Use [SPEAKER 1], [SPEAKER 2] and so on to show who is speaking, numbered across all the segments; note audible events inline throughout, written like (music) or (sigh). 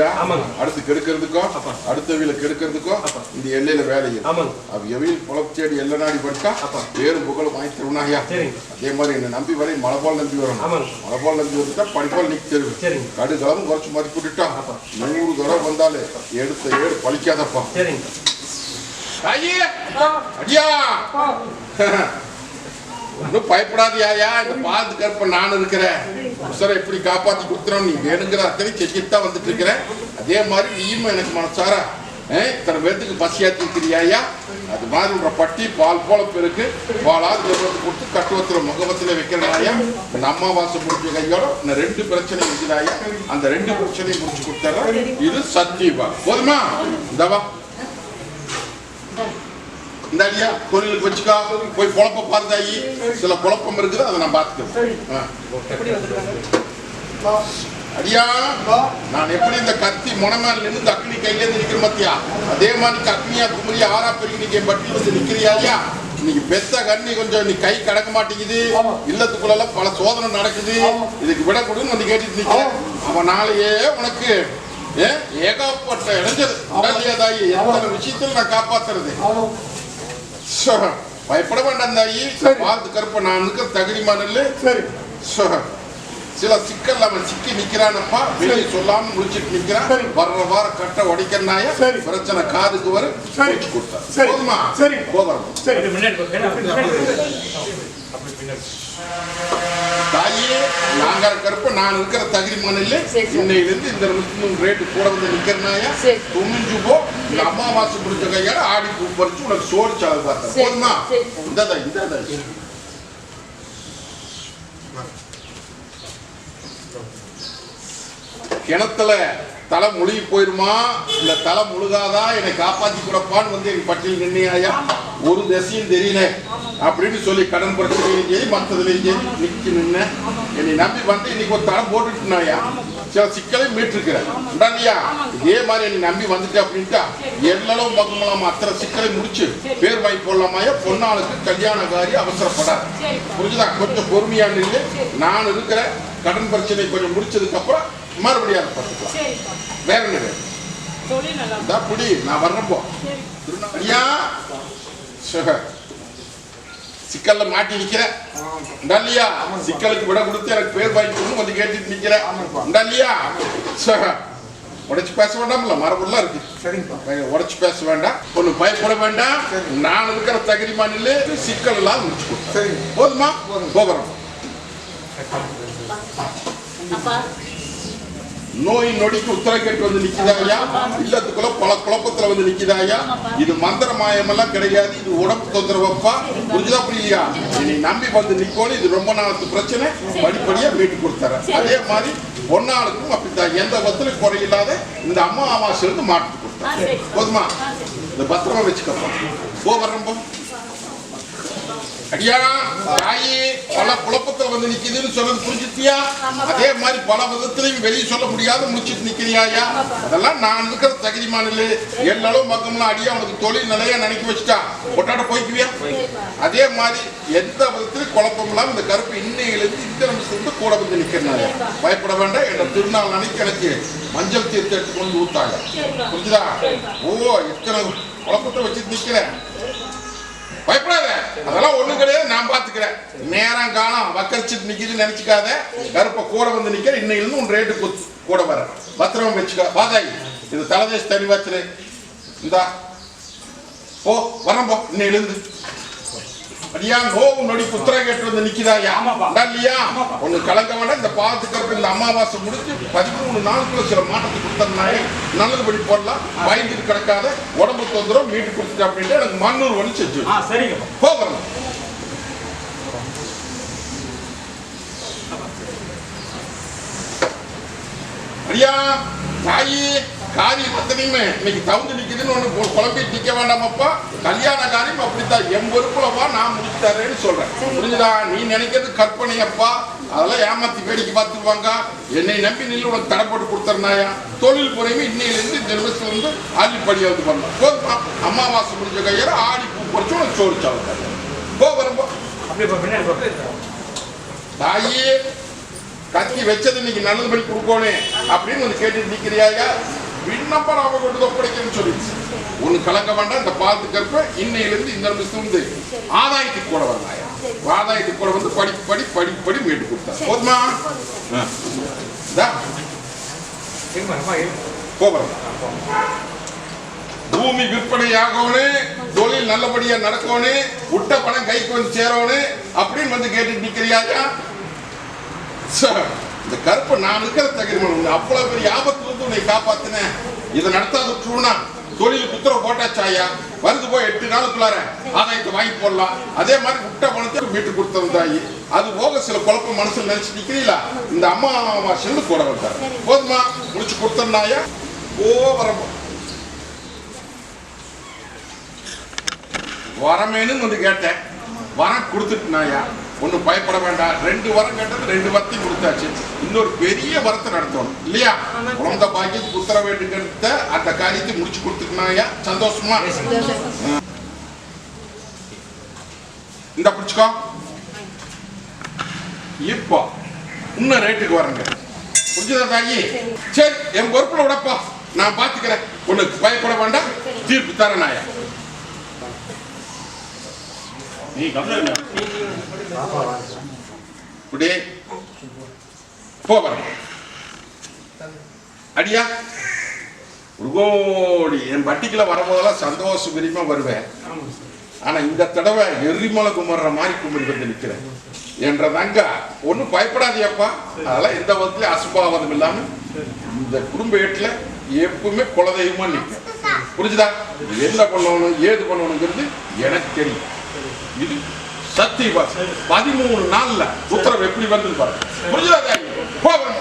[SPEAKER 1] வேலை
[SPEAKER 2] ஆமாங்க.
[SPEAKER 1] அடுத்து கெடுக்கிறதுக்கும்
[SPEAKER 2] அப்பா.
[SPEAKER 1] அடுத்தவியில கெடுக்கிறதுக்கும் இந்த எல்லையில வேலை
[SPEAKER 2] ஆமாங்க.
[SPEAKER 1] அவ எவையில் தேடி எல்லை நாடி
[SPEAKER 2] அப்பா.
[SPEAKER 1] பேரும் புகழும் வாங்கி தருவனாயா? அதே மாதிரி என்ன நம்பி வரை மழை போல் நம்பி வரணும்.
[SPEAKER 2] ஆமாங்க.
[SPEAKER 1] மழை போல் நம்பி வந்துட்டா படிப்பால் நிக்க தருவேன் கடுகளவும் குறைச்சு மதிப்பு விட்டுட்டா
[SPEAKER 2] அப்பா.
[SPEAKER 1] நூறு தடவை வந்தாலே எடுத்த ஏடு பழிக்காதப்பா. அடியா! (laughs) ஒன்றும் பயப்படாதியாயா? இந்த பாத்து கற்ப நான் இருக்கிறேன். உசரை எப்படி காப்பாற்றி கொடுத்துறோம் நீ வேணுங்கிற அத்தனை செஞ்சுட்டு தான் வந்துட்டு இருக்கிறேன் அதே மாதிரி நீயும் எனக்கு மனசாரா இத்தனை பேர்த்துக்கு பசி ஏற்றி இருக்கிறியாயா அது மாதிரி உன்ற பட்டி பால் போல பெருக்கு. பாலாவது கர்ப்பத்தை கொடுத்து கட்டுவத்துல முகவத்தில் வைக்கிறாயா இந்த அம்மாவாசை முடிஞ்ச கையோட இந்த ரெண்டு பிரச்சனை இருக்கிறாயா அந்த ரெண்டு பிரச்சனையும் முடிச்சு கொடுத்துறேன் இது சத்தியபா போதுமா? இந்தவா இந்த ஐயா தொழிலுக்கு வச்சுக்கா போய் குழப்ப பார்த்தாயி சில குழப்பம் இருக்குது அதை நான் பார்த்துக்கிறேன். அடியா நான் எப்படி இந்த கத்தி முனமேல இந்த அக்னி கையில இருந்து நிக்கிற மத்தியா அதே மாதிரி அக்னியா குமரியா ஆறா பெருகி நீங்க பட்டி வந்து நிக்கிறியா இன்னைக்கு பெத்த கண்ணி கொஞ்சம் நீ கை கடக்க மாட்டேங்குது. இல்லத்துக்குள்ள பல சோதனை நடக்குது. இதுக்கு விட கொடுன்னு வந்து கேட்டுட்டு நிக்கிறேன். அவன் நாளையே உனக்கு ஏகப்பட்ட இடைஞ்சது உடலியா தாயி எத்தனை விஷயத்துல நான் காப்பாத்துறது? பயப்பட வேண்டாம் தாயி. பார்த்து கருப்ப நான் இருக்கிற தகுதிமா நெல்லு
[SPEAKER 3] சரி.
[SPEAKER 1] சில சிக்கல் அவன் சிக்கி நிக்கிறானப்பா. வெளியே சொல்லாம முடிச்சிட்டு நிக்கிறான்.
[SPEAKER 3] சரி.
[SPEAKER 1] வர்ற வார கட்ட உடைக்கிறனாய
[SPEAKER 3] சரி.
[SPEAKER 1] பிரச்சனை காதுக்கு வரும்.
[SPEAKER 3] சரி. சரி.
[SPEAKER 1] போதுமா?
[SPEAKER 3] சரி.
[SPEAKER 1] போதும்
[SPEAKER 3] சரி.
[SPEAKER 1] தாயே நாங்க இருக்கிறப்ப நான் இருக்கிற தகுதி
[SPEAKER 4] சரி.
[SPEAKER 1] இன்னையிலிருந்து இந்த நிமிஷம் ரேட்டு கூட வந்து நிக்கிறனாயா?
[SPEAKER 4] சரி.
[SPEAKER 1] துணிஞ்சு போ இந்த அம்மாவாசை முடிஞ்ச கையால ஆடி பூ பறிச்சு உனக்கு சோறு சாதம் பார்த்தேன் போதுமா. இந்ததா இந்ததா கிணத்துல தலை முழுகி போயிருமா? இல்ல தலை முழுகாதா? என்னை காப்பாத்தி கொடுப்பான்னு வந்து என் பட்டியல் நின்னையா ஒரு திசையும் தெரியல. அப்படின்னு சொல்லி கடன் பிரச்சனையும் சரி மற்றதுலையும் சரி நிக்க நின்ன. என்னை நம்பி வந்து இன்னைக்கு ஒரு தலை போட்டுட்டுனாயா சில சிக்கலை மீட்டிருக்கிறேன். உடனடியா இதே மாதிரி என்னை நம்பி வந்துட்டு அப்படின்ட்டா எல்லாரும் பக்கமெல்லாம் அத்தனை சிக்கலை முடிச்சு பேர் வாங்கி போடலாமாயா? பொன்னாளுக்கு கல்யாண காரி அவசரப்படாது புரிஞ்சுதா? கொஞ்சம் பொறுமையா நில்லு. நான் இருக்கிற கடன் பிரச்சனை கொஞ்சம் முடிச்சதுக்கு அப்புறம் மறுபடியும் அதை பார்த்துக்கலாம். வேற என்ன புடி நான் வர்றப்போ ஐயா சுக. சிக்கல்ல மாட்டி நிக்கிறேன் இல்லையா சிக்கலுக்கு விட கொடுத்து எனக்கு பேர் வாங்கி கொடுன்னு வந்து கேட்டுட்டு நிக்கிறேன். இல்லையா சுக. உடைச்சு பேச வேண்டாம்ல மரபுலாம் இருக்கு.
[SPEAKER 3] சரிங்கப்பா
[SPEAKER 1] உடைச்சு பேச வேண்டாம் ஒண்ணு பயப்பட வேண்டாம். நான் இருக்கிற தகுதி மாநில சிக்கல் எல்லாம் முடிச்சு
[SPEAKER 3] சரிங்க
[SPEAKER 1] போதுமா? போகிறோம்
[SPEAKER 4] அப்பா
[SPEAKER 1] நோய் நொடிக்கு உத்தர கேட்டு வந்து நிக்குதாயா? இல்லத்துக்குள்ள பல குழப்பத்துல வந்து நிக்குதாயா? இது மந்திர மாயமெல்லாம் கிடையாது. இது உடம்பு தொந்தரவப்பா. புரிஞ்சுதா புரியலையா என்னை நம்பி வந்து நிக்கோன்னு இது ரொம்ப நாளுக்கு பிரச்சனை. படிப்படியா மீட்டு கொடுத்துறேன் அதே மாதிரி பொன்னாளுக்கும் அப்படித்தான். எந்த பத்திலும் குறையில்லாத இந்த அம்மா அமாவாசையிலிருந்து மாட்டு
[SPEAKER 4] ஆ
[SPEAKER 1] கொடுத்தேன்
[SPEAKER 4] சரி.
[SPEAKER 1] போதுமா? இந்த பத்திரமா வச்சுக்கப்பா. போ வர்றப்போ அடியா தாயி பல குழப்பத்துல வந்து நிக்குதுன்னு சொல்றது புரிஞ்சுட்டியா அதே மாதிரி பல விதத்திலையும் வெளியே சொல்ல முடியாத முடிச்சிட்டு நிக்கிறியாயா அதெல்லாம் நான் இருக்கிற தகுதி மாநில. எல்லாரும் மக்கம்லாம் அடியா உனக்கு தொழில் நிலையா நினைக்க வச்சுட்டா கொட்டாட போய்க்குவியா? அதே மாதிரி எந்த விதத்திலும் குழப்பம் இல்லாம இந்த கருப்பு இன்னையிலிருந்து இந்த நிமிஷத்துக்கு கூட வந்து நிக்கிறனால பயப்பட வேண்டாம். என்ற திருநாள் அன்னைக்கு எனக்கு மஞ்சள் தீர்த்து எடுத்து கொண்டு ஊத்தாங்க புரிஞ்சுதா? ஓ இத்தனை குழப்பத்தை வச்சுட்டு நிக்கிறேன் பயப்படாத அதெல்லாம் ஒண்ணும் கிடையாது நான் பாத்துக்கிறேன். நேரம் காலம் வக்கரிச்சிட்டு நிக்குதுன்னு நினைச்சுக்காத. கருப்ப கூட வந்து நிக்கிற இன்னையிலிருந்து உன் ரேட்டு கூட வர. பத்திரமா வச்சுக்க. பாதாயி இது தலதேச தனி வச்சுரு இந்தா போ வரேன் போ இன்னையிலிருந்து அடியா நோவு நொடி புத்திர கேட்டு வந்து. உண்டா இல்லையா. ஒண்ணு கலங்க வேண்டாம் இந்த பாவத்துக்கு இந்த அமாவாசை முடிஞ்சு பதிமூணு நாளுக்குள்ள சில மாற்றத்தை கொடுத்தனாலே நல்லதுபடி போடலாம். பயந்துட்டு கிடக்காத உடம்பு தொந்தரவு மீட்டு கொடுத்துட்டு அப்படின்ட்டு எனக்கு மண்ணூர் வழி செஞ்சு
[SPEAKER 2] ஆ
[SPEAKER 1] ஐயா தாயி காரியம் அத்தனையுமே இன்னைக்கு தவுந்து நிக்குதுன்னு ஒண்ணு பு- குழம்பிட்டு நிக்க வேண்டாமப்பா கல்யாண காரியம் அப்படித்தான். என் பொறுப்புலவா நான் முடிச்சு தரேன்னு சொல்றேன். புரிஞ்சுதா? நீ நினைக்கிறது கற்பனையப்பா அதெல்லாம் ஏமாத்தி வேடிக்கை பார்த்துருவாங்க என்னை நம்பி நில்லு உனக்கு தடை போட்டு கொடுத்துறனாயா? தொழில் புறையுமே இன்னையிலிருந்து இந்த நிமிஷத்துல இருந்து ஆடிப்படி வந்து பண்ணலாம். போதுமா அமாவாசை முடிஞ்ச கையால ஆடி பூ பறிச்சு உனக்கு சாப்பிட்டு போ வரும்போ. தாயே கத்தி வச்சது இன்னைக்கு நல்லதுபடி கொடுக்கணும் அப்படின்னு வந்து கேட்டு நிக்கிறியாயா விண்ணப்பம் அவ கொண்டு ஒப்படைக்கணும்னு சொல்லிடுச்சு. ஒண்ணு கலங்க வேண்டாம் இந்த பாலத்து கற்ப இன்னையிலிருந்து இந்த நிமிஷம் வந்து ஆதாயத்துக்கு கூட வரலாயா ஆதாயத்துக்கு கூட வந்து படி படி படி படி மீட்டு கொடுத்தா. போதுமா. போகிறோம் பூமி விற்பனை ஆகணும் தொழில் நல்லபடியா நடக்கணும் விட்ட பணம் கைக்கு வந்து சேரணும் அப்படின்னு வந்து கேட்டு நிக்கிறியாயா சார், இந்த கருப்பை நான் இருக்கிற தகிரமன் அவ்வளவு பெரிய ஆபத்துல இருந்து உன்னை காப்பாத்தினேன். இதை நடத்தாத விட்டுருவனா தொழில் குத்துற போட்டாச்சாயா வருது போய் எட்டு நாளுக்குள்ளார ஆதாயத்தை வாங்கி போடலாம். அதே மாதிரி முட்டை பணத்தை வீட்டு கொடுத்தது தாயி அது போக சில குழப்பம் மனசுல நினைச்சு நிக்கிறீங்களா? இந்த அம்மா செல்லு கூட வந்தார். போதுமா? முடிச்சு கொடுத்தனாயா ஓ வரப்போ வரமேனு வந்து கேட்டேன். வரம் கொடுத்துட்டுனாயா ஒன்றும் பயப்பட வேண்டாம். ரெண்டு வரம் கேட்டது ரெண்டு வரத்தையும் கொடுத்தாச்சு. இன்னொரு பெரிய வரத்தை நடத்தணும். இல்லையா? குழந்தை பாக்கியத்துக்கு உத்தர வேண்டுங்கிறத அந்த காரியத்தை முடிச்சு கொடுத்துட்டுனாயா சந்தோஷமா. இந்த பிடிச்சுக்கோ. இப்போ இன்னும் ரேட்டுக்கு வரங்க. புரிஞ்சுதா தாயி? சரி. என் பொறுப்புல விடப்பா நான் பாத்துக்கிறேன். உனக்கு பயப்பட வேண்டாம். தீர்ப்பு தரேன் நாயா நீ கவலை இப்படி போகிறோம் அடியா ஒரு கோடி என் பட்டிக்கில் வரும்போதெல்லாம் சந்தோஷம் விரிமா வருவேன். ஆனா இந்த தடவை எரிமலை குமர்ற மாதிரி குமரி வந்து நிக்கிறேன். என்றதாங்க ஒன்றும் பயப்படாதியப்பா அதெல்லாம் எந்த விதத்துலயும் அசுபாவதம் இல்லாமல் இந்த குடும்ப வீட்டுல எப்பவுமே குலதெய்வமா நிற்கும் புரிஞ்சுதா? என்ன பண்ணணும் ஏது பண்ணணுங்கிறது எனக்கு தெரியும். இது சக்தி பதிமூணு நாள்ல உத்தரவு எப்படி வந்து பாருங்க. புரிஞ்சுதா கோபம்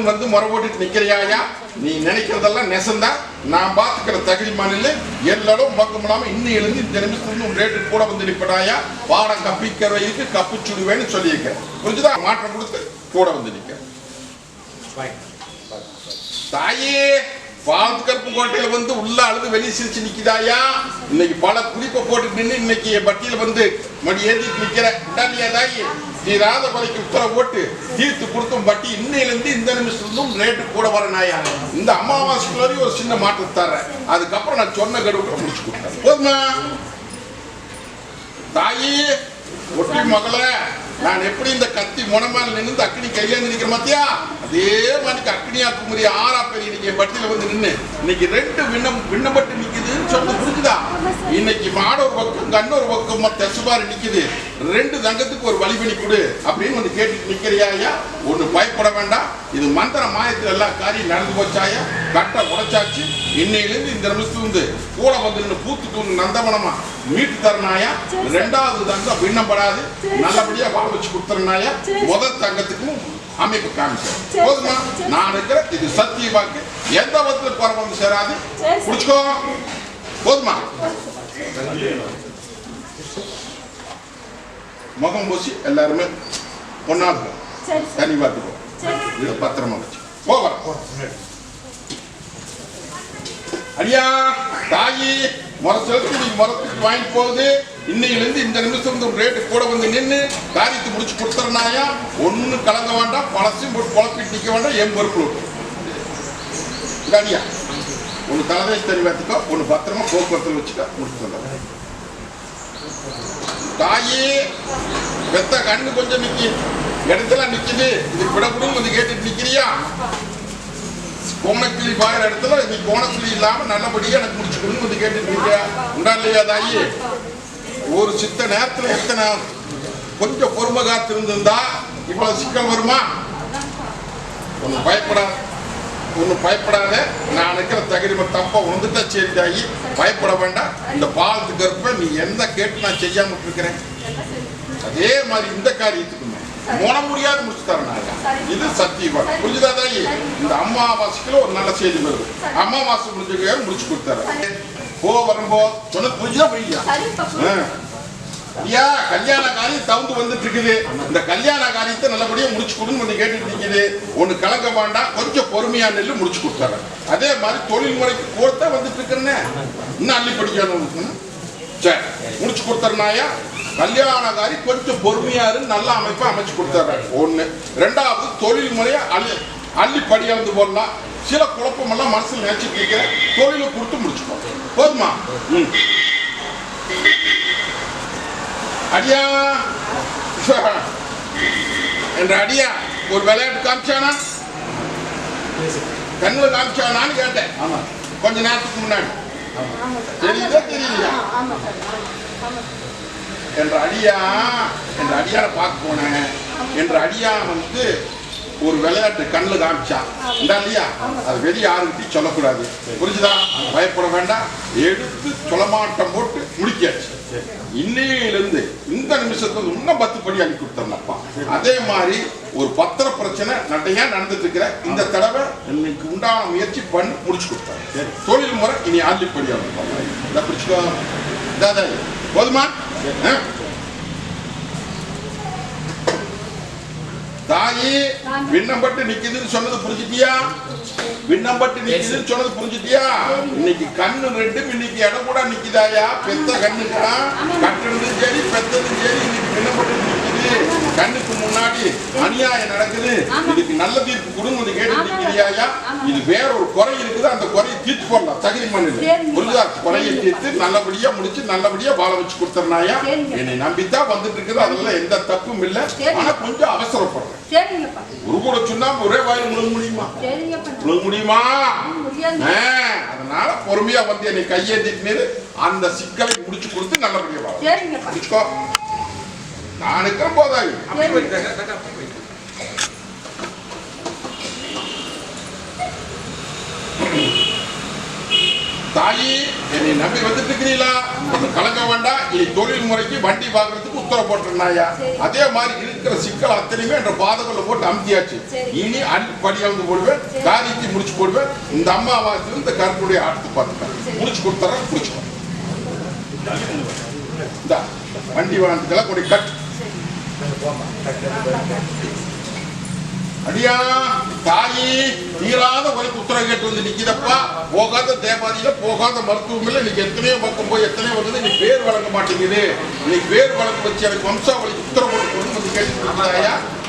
[SPEAKER 1] நடக்குதுன்னு வந்து முறை போட்டுட்டு நிக்கிறியாயா நீ நினைக்கிறதெல்லாம் நெசந்தா. நான் பாத்துக்கிற தகுதி மாநில எல்லாரும் பக்கம் இல்லாம இன்னும் எழுந்து இந்த நிமிஷத்துல உன் ரேட்டு கூட வந்து நிப்படாயா பாடம் கப்பிக்கிற வயதுக்கு கப்பு சுடுவேன்னு சொல்லியிருக்கேன். புரிஞ்சுதா? மாற்றம் கொடுத்து கூட வந்து நிக்க.
[SPEAKER 2] பாய்.
[SPEAKER 1] தாயே பாலத்து கருப்பு கோட்டையில வந்து உள்ள அழுது வெளியே சிரிச்சு நிக்குதாயா இன்னைக்கு பல குறிப்பை போட்டு நின்று இன்னைக்கு பட்டியல வந்து மடி ஏந்திட்டு நிக்கிற. தாயி? தீராத கொலைக்கு உத்தரவு போட்டு தீர்த்து கொடுத்தும் பட்டி இன்னையில இருந்து இந்த நிமிஷத்துல இருந்தும் ரேட்டு கூட வரனாயா இந்த அமாவாசைக்குள்ள ஒரு சின்ன மாற்றம் தர்றேன். அதுக்கப்புறம் நான் சொன்ன கடுவுக்கு முடிச்சு கொடுத்தேன் போதுமா? தாயி ஒட்டி மகளே நான் எப்படி இந்த கத்தி முனமால் நின்று அக்னி கையேந்து நிக்கிற மாத்தியா அதே மாதிரி அக்னியா குமரி ஆறா பெரிய இன்னைக்கு என் பட்டியல வந்து நின்னு இன்னைக்கு ரெண்டு விண்ணம் விண்ணப்பட்டு நிக்குதுன்னு சொல்லி புரிஞ்சுதா? இன்னைக்கு மாட ஒரு பக்கம் கண்ணு ஒரு பக்கம் தெசுபாரு நிக்குது. ரெண்டு தங்கத்துக்கு ஒரு வழிபணி கொடு அப்படின்னு வந்து கேட்டுட்டு நிக்கிறியா ஐயா? ஒண்ணு பயப்பட வேண்டாம். இது மந்திர மாயத்தில் எல்லா காரியம் நடந்து போச்சாயா? கட்டை உடைச்சாச்சு. இன்னையிலிருந்து இந்த நிமிஷத்துல இருந்து கூட வந்து நின்னு பூத்துட்டு நந்தவனமா மீட்டு தரனாயா? ரெண்டாவது தங்கம் விண்ணப்படாது நல்லபடியா வாழ வச்சு கொடுத்துறனாயா? முதல் தங்கத்துக்கும் அமைப்பு காமிச்சேன் போதுமா? நான் இருக்கிற இது சத்திய வாக்கு. எந்த விதத்துல குறை வந்து சேராது? புடிச்சுக்கோ. போதுமா? முகம் பூசி எல்லாருமே இருக்கும்
[SPEAKER 3] சரி
[SPEAKER 1] தனி பார்த்துக்கோ இது பத்திரமா வச்சு.
[SPEAKER 2] முன்னாடி.
[SPEAKER 1] அடியா தாயி முறை செலுத்தி முறத்துக்கு வாங்கிட்டு போகுது. இன்னையிலிருந்து இந்த நிமிஷம் ரேட்டு கூட வந்து நின்று காரியத்தை முடிச்சு கொடுத்துறனாயா? ஒன்றும் கலங்க வேண்டாம். பழசையும் போட்டு குழப்பிட்டு நிற்க வேண்டாம். என் பொறுப்பு காடியா ஒன்று தலைதேசி தறி பார்த்துக்கோ ஒன்று பத்திரமா போக்குவரத்தில் வச்சுக்கோ. முடிச்சு தாயே வெத்த கண்ணு கொஞ்சம் நிக்கி. இடத்துல நிக்குது. இது விடப்படும் வந்து கேட்டுட்டு நிக்கிறியா? கோணக்கிளி பாயிற இடத்துல நீ கோணக்கிளி இல்லாம நல்லபடியா எனக்கு முடிச்சுக்கணும் வந்து கேட்டுட்டு இருக்கியா உண்டா இல்லையா தாயி? ஒரு சித்த நேரத்துல எத்தனை கொஞ்சம் பொறுமை காத்திருந்திருந்தா இவ்வளவு சிக்கல் வருமா? ஒன்றும் பயப்படாது. ஒன்றும் பயப்படாத. நான் இருக்கிற தகுதிமை தப்பா உணர்ந்துட்டா சரி தாயி. பயப்பட வேண்டாம். இந்த பாலத்து கருப்பை நீ எந்த கேட்டு நான் செய்யாம இருக்கிறேன் அதே மாதிரி இந்த காரியத்துக்குமே மோன முடியாது முடிச்சு தரேன் இது சத்தியம். புரிஞ்சுதா தாயி? இந்த அம்மாவாசைக்குள்ள ஒரு நல்ல செய்தி வருது. அம்மாவாசை முடிஞ்ச முடிச்சு கொடுத்தாரு போ வரும்போ. சொன்னது புரிஞ்சுதா புரியுதா. ஐயா கல்யாண காரியம் தவுந்து வந்துட்டு இருக்குது இந்த கல்யாண காரியத்தை நல்லபடியா முடிச்சு கொடுன்னு வந்து கேட்டுட்டு இருக்குது ஒண்ணு கலங்க வேண்டாம் கொஞ்சம் பொறுமையா நெல்லு முடிச்சு கொடுத்தாரு அதே மாதிரி தொழில் முறைக்கு கோர்த்தா வந்துட்டு இருக்கிறேன்னு இன்னும் அள்ளி படிக்கணும் சரி முடிச்சு கல்யாண கல்யாணக்காரி கொஞ்சம் பொறுமையா இருந்து நல்ல அமைப்பை அமைச்சு கொடுத்தாரு ஒண்ணு. ரெண்டாவது தொழில் முறையை அள்ளி அள்ளி படியாந்து போடலாம். சில குழப்பமெல்லாம் மனசுல நினைச்சிட்டு இருக்கிறேன் தொழிலை கொடுத்து முடிச்சுக்கோ போதுமா? ம். அடியா. என்ற அடியா ஒரு விளையாட்டு காமிச்சானா? கண்ணுல காமிச்சானான்னு கேட்டேன். கொஞ்ச நேரத்துக்கு முன்னாடி. தெரியுதா தெரியலையா? என்ற அடியா என்ற அடியார பார்க்க போனேன். என்ற அடியா வந்து ஒரு விளையாட்டு கண்ணில் காமிச்சான் இந்த இல்லையா? அது வெளியே யாருக்கிட்டையும் சொல்லக்கூடாது. புரிஞ்சுதா? பயப்பட வேண்டாம். எடுத்து சொல்லமாட்டம் போட்டு முடிக்காச்சு இன்னையிலிருந்து இந்த நிமிஷத்துல இன்னும் பத்து படி அள்ளி கொடுத்துருந்தப்பா அதே மாதிரி ஒரு பத்திர பிரச்சனை நட்டையா நடந்துட்டு இருக்கிற இந்த தடவை இன்னைக்கு உண்டான முயற்சி பண்ணி முடிச்சு கொடுத்தாரு. தொழில் முறை இனி அள்ளிப்படி அள்ளி இதை பிடிச்சிக்கோ. போதுமா? ஆ? விண்ணம்பட்டு விண்ணப்பட்டு நிக்குதுன்னு சொன்னது புரிஞ்சுட்டியா? விண்ணம்பட்டு நிக்குதுன்னு சொன்னது புரிஞ்சுட்டியா? இன்னைக்கு கண்ணு ரெண்டும் இன்னைக்கு இடம் கூட நிக்குதாயா? பெத்த கண்ணுக்கெல்லாம் கட்டுறதும் சரி பெத்ததும் சரி இன்னைக்கு விண்ணப்பட்டு நிக்குது. கண்ணு முன்னாடி அநியாயம் நடக்குது. இதுக்கு நல்ல தீர்ப்பு கொடுங்க கேட்டு நிக்கிறியாயா இது வேற ஒரு குறை இருக்குது அந்த குறையை தீர்த்து போடலாம். தகுதி மண்ணில். புரியுதா குறையை தீர்த்து நல்லபடியா முடிச்சு நல்லபடியா வாழ வச்சு கொடுத்துறனாயா என்னை நம்பித்தான் வந்துட்டு இருக்குது அதெல்லாம் எந்த தப்பும் இல்லை. ஆனா கொஞ்சம் அவசரப்படுறேன் ஒரு கூட சொன்னா ஒரே வாயில் முழுங்க முடியுமா? முழுங்க முடியுமா? அதனால பொறுமையா வந்து என்னை கையேந்திட்டு அந்த சிக்கலை முடிச்சு கொடுத்து நல்லபடியா வாழ. நான்
[SPEAKER 2] அப்படி போயிட்டு
[SPEAKER 1] தாயி என்னை நம்பி வந்துட்டு இருக்கிறீங்களா கலங்க வேண்டாம். இனி தொழில் முறைக்கு வண்டி வாங்குறதுக்கு உத்தரவு போட்டிருந்தாயா. அதே மாதிரி இருக்கிற சிக்கல் அத்தனையுமே என்ற பாதங்களை போட்டு அமுத்தியாச்சு. இனி அடி படியாந்து போடுவேன். காரியத்தை முடிச்சு போடுவேன். இந்த அம்மாவாசை இந்த கருப்புடைய அடுத்து பார்த்துப்பேன்
[SPEAKER 4] சரி.
[SPEAKER 1] முடிச்சு கொடுத்துறேன் முடிச்சுக்கோ இந்த வண்டி வாங்கிக்கலாம் கட்.
[SPEAKER 2] போமா
[SPEAKER 1] அடியா தாயி தீராத உனக்கு உத்தரவு கேட்டு வந்து நிக்கிதப்பா. போகாத தேவாதியில போகாத மருத்துவமில்ல இன்னைக்கு எத்தனையோ பக்கம் போய் எத்தனையோ வந்தது நீ பேர் வழங்க மாட்டேங்குது. இன்னைக்கு பேர் வழக்கு வச்சு எனக்கு வம்சாவளிக்கு உத்தரவு போட்டு கொண்டு வந்து கேட்டு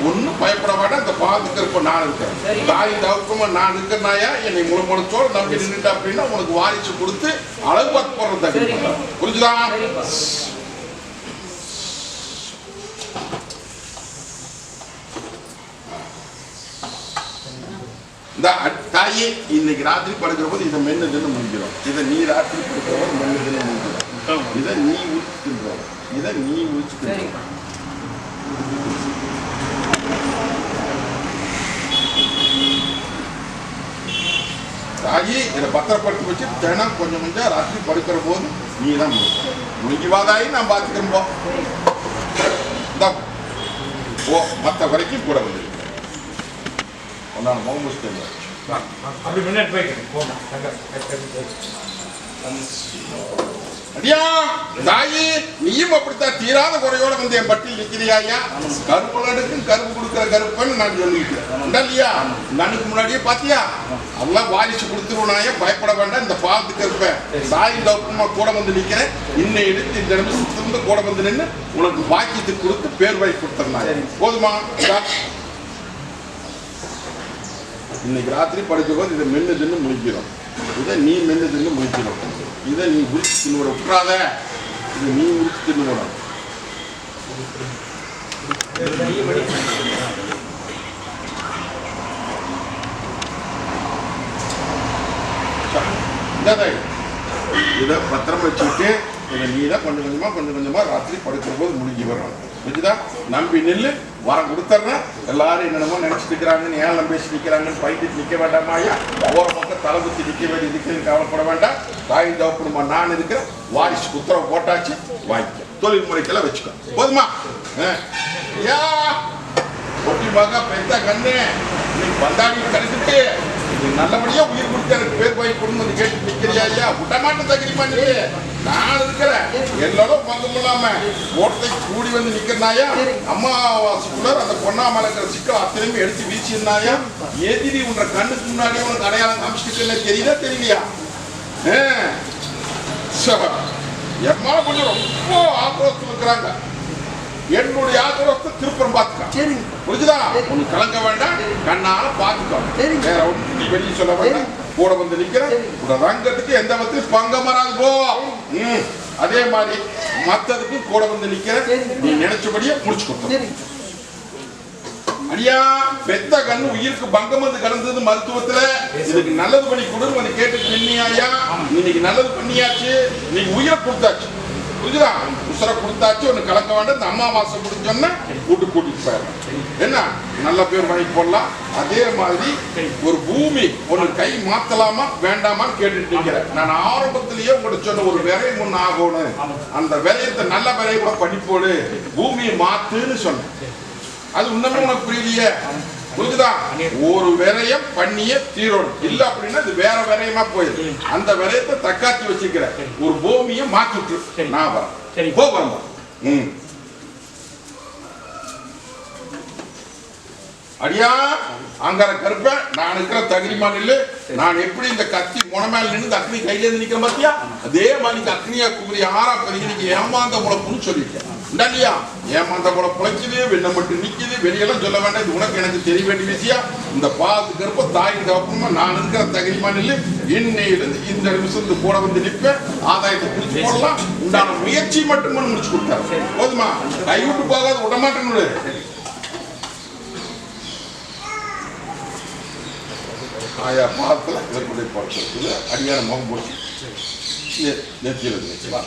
[SPEAKER 1] ஒன்றும் பயப்பட வேண்டாம் அந்த பாதுக்கிறப்ப நான் இருக்கேன். தாய் தவக்கமா நான் இருக்கிறனாயா என்னை முழு முழுச்சோடு நம்பி நின்றுட்டா அப்படின்னா உனக்கு வாரிசு கொடுத்து அளவு பார்த்து போடுறது தகுதி இந்த தாயே இன்னைக்கு ராத்திரி படுக்கிற போது இதை மென்னு தின்னு முடிஞ்சிடும் இதை நீ ராத்திரி படுக்கிற போது மென்னு தின்னு முடிஞ்சிடும் இதை நீ உரிச்சு தின்றோம் இதை நீ உரிச்சு தின்றோம் தாயி இதை பத்திரப்படுத்தி வச்சு தினம் கொஞ்சம் கொஞ்சம் ராத்திரி படுக்கிற போது நீ தான் முடிஞ்சு வாதாயி நான் பார்த்துக்கிறேன் போ இந்தா ஓ மற்ற வரைக்கும் கூட வந்து உன்னான
[SPEAKER 2] அப்படி முன்னாடி போயிட்டு போமா தங்க
[SPEAKER 1] அடியா தாயி நீயும் அப்படித்தான் தீராத குறையோட வந்து என் பட்டியல் நிக்கிறியா ஐயா கருப்பு நடுக்கும் கருப்பு கொடுக்கிற கருப்பன்னு நான் உண்டா இல்லையா நனுக்கு முன்னாடியே பாத்தியா எல்லாம் வாரிசு கொடுத்துருவனாய பயப்பட வேண்டாம் இந்த பாவத்துக்கு இருப்பேன் தாய் தப்புமா கூட வந்து நிக்கிறேன் இன்னை எடுத்து இந்த நிமிஷத்துல கூட வந்து நின்று உனக்கு பாக்கியத்துக்கு கொடுத்து பேர் வாங்கி கொடுத்துருந்தாங்க போதுமா. இன்னைக்கு ராத்திரி படுக்க இதை மென்று தின்னு முடிக்கிறோம் இதை நீ மென்னு தின்னு முடிக்கணும் இதை நீ உரிச்சு தின்னு விட்றாத இதை நீ உரிச்சு தின்னு விடணும் இந்த இதை பத்திரம் வச்சுக்கிட்டு இதை நீ தான் கொஞ்சம் கொஞ்சமா கொஞ்சம் கொஞ்சமாக ராத்திரி படுக்கிற போது முடிஞ்சு வரணும் புரிஞ்சுதா? நம்பி நில்லு வரம் கொடுத்துட்றேன் எல்லாரும் என்னென்னமோ நினச்சிட்டு இருக்கிறாங்கன்னு ஏன் பேசி நிற்கிறாங்கன்னு பயிட்டு நிற்க வேண்டாமா ஐயா? ஒவ்வொரு பக்கம் தலை குத்தி நிற்க வேண்டி இருக்குன்னு கவலைப்பட வேண்டாம். தாய் தவப்படுமா நான் இருக்கிறேன். வாரிசு உத்தரவு போட்டாச்சு வாங்கிக்க. தொழில் முறைக்கெல்லாம் வச்சுக்கோ. போதுமா? ஐயா ஒட்டி மகா பெத்த கண்ணு. இன்னைக்கு பந்தாடி கிடைச்சிட்டு நல்லபடியா உயிர் கொடுத்து எனக்கு பேர் வாங்கி கொடுங்க வந்து கேட்டு நிக்கிறியா ஐயா விட்டமாட்ட தகிரிமா நீ? நான் இருக்கிறேன். எல்லாரும் பங்கு இல்லாம ஓட்டத்தை கூடி வந்து நிக்கிறனாயா? அம்மாவாசைக்குள்ள அந்த பொண்ணாமலை இருக்கிற சிக்கல் அத்தனையும் எடுத்து வீசியிருந்தாயா எதிரி உன்ற கண்ணுக்கு முன்னாடியே உனக்கு அடையாளம் காமிச்சிட்டு தெரியுதா தெரியலையா? ஆ. எம்மா கொஞ்சம் ரொம்ப ஆக்ரோஷத்தில் இருக்கிறாங்க. என்னுடைய ஆக்ரோஷத்தை திருப்புறம் பார்த்துக்க.
[SPEAKER 3] சரிங்க.
[SPEAKER 1] புரிஞ்சுதா? உனக்கு கலங்க வேண்டாம். கண்ணால பாத்துக்கோ
[SPEAKER 3] சரி.
[SPEAKER 1] வேற ஒன்றும் நீ வெளியே சொல்ல வேண்டாம். கூட வந்து நிக்கிற உட ரங்கத்துக்கு எந்த விதத்திலும் பங்கம் வராது போ. ம். அதே மாதிரி மத்ததுக்கு கூட வந்து நிக்கிற
[SPEAKER 3] சரி.
[SPEAKER 1] நீ நினைச்சபடியே முடிச்சு கொடுத்த அடியா பெத்த கண்ணு உயிருக்கு பங்கம் வந்து கலந்தது மருத்துவத்துல. இதுக்கு நல்லது பண்ணி கொடுன்னு வந்து கேட்டுட்டு நின்னியாயா இன்னைக்கு நல்லது பண்ணியாச்சு. இன்னைக்கு உயிரை கொடுத்தாச்சு. புரிஞ்சுதா? உசுரை கொடுத்தாச்சு ஒன்று கலக்க வேண்டாம். இந்த அமாவாசை முடிஞ்சோன்னா கூட்டு கூட்டிட்டு போயிடலாம் என்ன? நல்ல பேர் வழி போடலாம். அதே மாதிரி ஒரு பூமி ஒன்று கை மாத்தலாமா வேண்டாமான்னு கேட்டுட்டு நிற்கிறேன் நான் ஆரம்பத்திலேயே உங்கள்கிட்ட சொன்ன ஒரு விலை ஒன்று ஆகணும். அந்த விலையத்தை நல்ல விலையை கூட போடு பூமியை மாத்துன்னு சொன்னேன். அது இன்னமே உனக்கு புரியலையே? புரிஞ்சுதா ஒரு விரயம் பண்ணியே தீரணும். இல்ல அப்படின்னா இது வேற விரயமா போயிடுது அந்த விரயத்தை தக்காத்தி வச்சுக்கிற ஒரு பூமியை மாத்திட்டு நான் வரேன்.
[SPEAKER 2] சரி.
[SPEAKER 1] போ ம். அடியா அங்கார கருப்ப நான் இருக்கிற தகுதிமான் இல்ல நான் எப்படி இந்த கத்தி முனமேல நின்று அக்னி கையில இருந்து நிக்கிறேன் பாத்தியா? அதே மாதிரி அக்னியா குமரி ஆறா பெருகினிக்கு ஏமாந்த முளைப்புன்னு சொல்லிட்டேன். இல்லையா ஏமாந்த முளை புழைக்குது வெண்ணம் மட்டும் நிக்குது வெளியெல்லாம் சொல்ல வேண்டாம். இது உனக்கு எனக்கு தெரிய வேண்டிய விஷயம். இந்த பாது கருப்ப தாயின் தகப்பமா நான் இருக்கிற தகுதிமான் இல்ல இன்னையிலிருந்து இந்த இந்த கூட வந்து நிற்பேன். ஆதாயத்தை பிடிச்சு போடலாம். உண்டான முயற்சி மட்டும் முடிச்சு கொடுத்தாரு. போதுமா? கைவிட்டு போகாத விடமாட்டேன்னு ஆயா பாதத்தில் இதற்குடைய படுத்துறது அடியான முகம் போட்டு நெத்தியில் இருந்துச்சுவா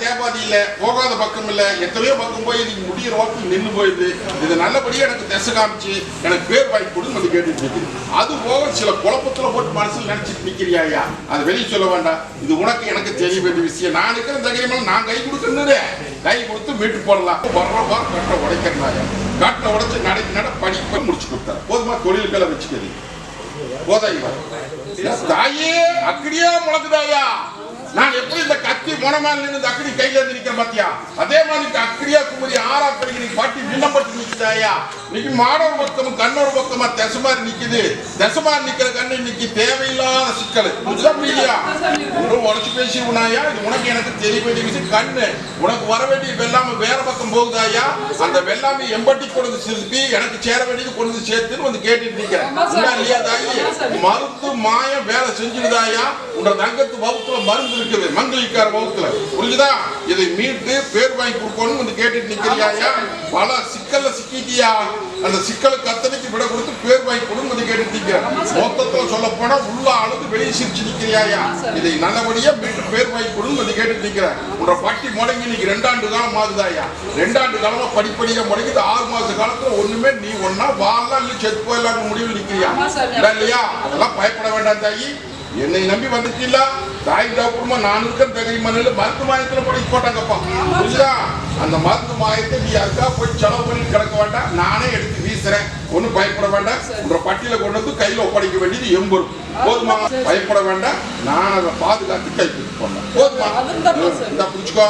[SPEAKER 1] தேவாதி இல்ல போகாத பக்கம் இல்ல எத்தனையோ பக்கம் போய் நீங்க முடிகிற வாக்கு நின்று போயிடுது. இது நல்லபடியா எனக்கு திசை காமிச்சு எனக்கு பேர் வாங்கி கொடுன்னு வந்து கேட்டுட்டு அது போக சில குழப்பத்துல போட்டு மனசுல நினைச்சிட்டு நிக்கிறியாயா அது வெளியே சொல்ல வேண்டாம். இது உனக்கு எனக்கு தெரிய வேண்டிய விஷயம். நான் இருக்கிற தைரியமெல்லாம் நான் கை கொடுக்கணுன்னு கை கொடுத்து மீட்டு போடலாம் வர்ற வாரம் கட்டை உடைக்கிறனாயா கட்டை உடைச்சு நடைக்கு நட படிப்பை முடிச்சு கொடுத்தாரு போதுமா தொழில்களை வச்சுக்கிறது போதாய்யா தாயே அக்கடியா முழக்குதாயா நான் எப்படி இந்த கத்தி முனமேல இருந்து அக்கடி கையில இருந்து நிக்கிறேன் பாத்தியா? அதே மாதிரி அக்கடியா குமரி ஆறா பெருகி நீ பாட்டி விண்ணப்பட்டு நிக்கிறாயா இன்னைக்கு மாடோர் பக்கமும் கண்ணோர் பக்கமா தசை மாதிரி நிக்குது. தசை மாதிரி நிக்கிற கண்ணு இன்னைக்கு தேவையில்லாத சிக்கல். ஒன்றும் உடச்சு பேசி உனாயா இது உனக்கு எனக்கு தெரிய வேண்டிய விஷயம். கண்ணு. உனக்கு வர வேண்டிய வெள்ளாமை வேற பக்கம் போகுதாயா அந்த வெள்ளாமை எம்பட்டி கொண்டு திருப்பி எனக்கு சேர வேண்டியது கொண்டு சேர்த்துன்னு வந்து கேட்டுட்டு நிக்கிறேன். இல்லையா தாயி? மருந்து மாயம் வேலை செஞ்சுடுதாயா உன்ற தங்கத்து வகுப்புல மருந்து இருக்குது. மங்களிக்கார வகுப்புல. புரிஞ்சுதா? இதை மீட்டு பேர் வாங்கி கொடுக்கணும்னு வந்து கேட்டுட்டு நிக்கிறியாயா பல சிக்கல்ல சிக்கிட்டியா? அந்த சிக்கலுக்கு அத்தனைக்கு விட கொடுத்து பேர் வாங்கி கொடுன்னு வந்து கேட்டுட்டு நிக்கிறேன் மொத்தத்துல சொல்ல போனா உள்ள அழுது வெளியே சிரிச்சு நிக்கிறியாயா? இதை நல்லபடியா மீட்டு பேர் வாங்கி கொடுன்னு வந்து கேட்டுட்டு நிக்கிறேன் உன்ற பட்டி முடங்கி இன்னைக்கு ரெண்டாண்டு காலம் ஆகுதாயா ரெண்டாண்டு காலமா படிப்படியா முடங்கிது ஆறு மாச காலத்துல ஒண்ணுமே நீ ஒன்னா வாழலாம் இல்ல செத்து போயிடலாம் முடிவு நிக்கிறியா இல்லையா? அதெல்லாம் பயப்பட வேண்டாம் தாயி. என்னை நம்பி வந்துட்டீங்களா? தாய் டாக்டர்மா நான் இருக்கிற தகுதி மண்ணில் மருந்து மாயத்துல போய் போட்டாங்கப்பா. புரியுதா? அந்த மருந்து மாயத்தை நீ அதுக்காக போய் செலவு பண்ணி கிடக்க வேண்டாம்? நானே எடுத்து வீசுறேன். ஒன்றும் பயப்பட வேண்டாம். உன்ற பட்டியல கொண்டு வந்து கையில ஒப்படைக்க வேண்டியது எம்பொறுப்பு போதுமா? பயப்பட வேண்டாம். நான் அதை பாதுகாத்து கைப்பற்றி போனேன் போதுமா. இந்த பிடிச்சிக்கோ.